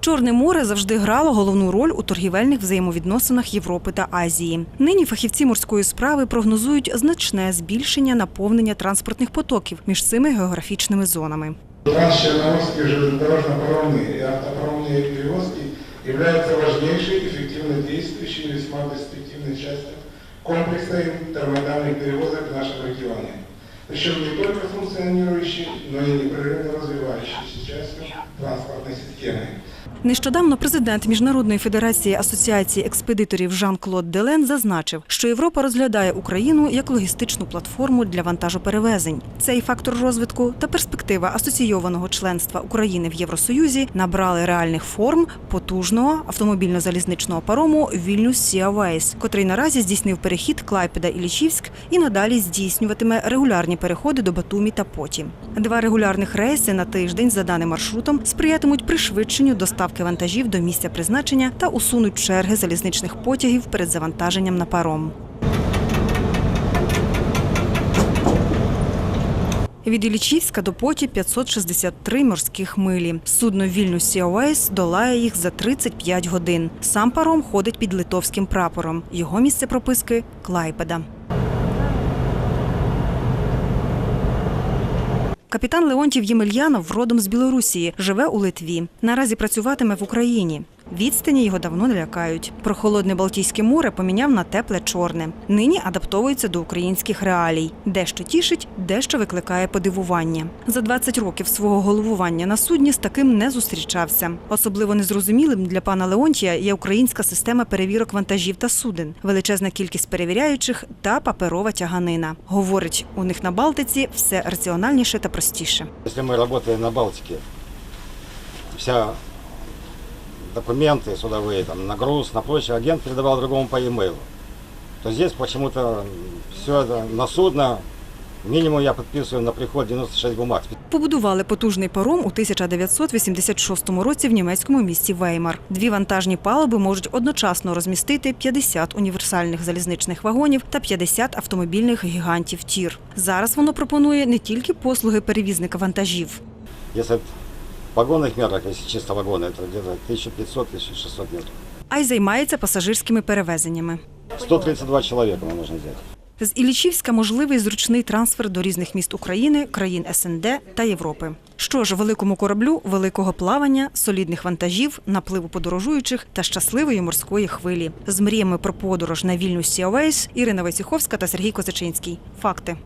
Чорне море завжди грало головну роль у торгівельних взаємовідносинах Європи та Азії. Нині фахівці морської справи прогнозують значне збільшення наповнення транспортних потоків між цими географічними зонами. Трансчерноморские железнодорожно-паромные и автопаромные перевозки являются важнейшей, эффективно действующей и весьма перспективной частью комплекса интермодальных перевозок в нашем регионе. Причем не только функционирующей, но и непрерывно развивающейся частью транспортной системы. Нещодавно президент Міжнародної федерації асоціації експедиторів Жан-Клод Делен зазначив, що Європа розглядає Україну як логістичну платформу для вантажоперевезень. Цей фактор розвитку та перспектива асоційованого членства України в Євросоюзі набрали реальних форм потужного автомобільно-залізничного парому Вільнюс Сіавейс, котрий наразі здійснив перехід Клайпеда і Лічівськ і надалі здійснюватиме регулярні переходи до Батумі та Поті. Два регулярних рейси на тиждень за даним маршрутом сприятимуть пришвидшенню доставки вантажів до місця призначення та усунуть черги залізничних потягів перед завантаженням на паром. Від Ілічівська до Поті 563 морських милі. Судно Вільнюс Сіауейс долає їх за 35 годин. Сам паром ходить під литовським прапором. Його місце прописки Клайпеда. Капітан Леонтів Ємельянов родом з Білорусії, живе у Литві. Наразі працюватиме в Україні. Відстані його давно не лякають. Прохолодне Балтійське море поміняв на тепле чорне. Нині адаптовується до українських реалій. Дещо тішить, дещо викликає подивування. За 20 років свого головування на судні з таким не зустрічався. Особливо незрозумілим для пана Леонтія є українська система перевірок вантажів та суден, величезна кількість перевіряючих та паперова тяганина. Говорить, у них на Балтиці все раціональніше та простіше. Если мы работаем на Балтике, вся документы судовые, там, на груз, на прочее, агент передавал другому по e-mail. То здесь почему-то все это на судно, минимум я подписываю на приход 96 бумаг. Побудували потужний паром у 1986 році в німецькому місті Веймар. Дві вантажні палуби можуть одночасно розмістити 50 універсальних залізничних вагонів та 50 автомобільних гігантів тір. Зараз воно пропонує не тільки послуги перевізника вантажів. Если в вагонных мерах, если чисто вагоны, это где-то 1500-1600 метров. а й займається пасажирськими перевезеннями. 132 человека нам нужно взять. З Іллічівська можливий зручний трансфер до різних міст України, країн СНД та Європи. Що ж, великому кораблю, великого плавання, солідних вантажів, напливу подорожуючих та щасливої морської хвилі. З мріями про подорож на Вільнюс Сіавейс Ірина Войціховська та Сергій Козачинський. Факти.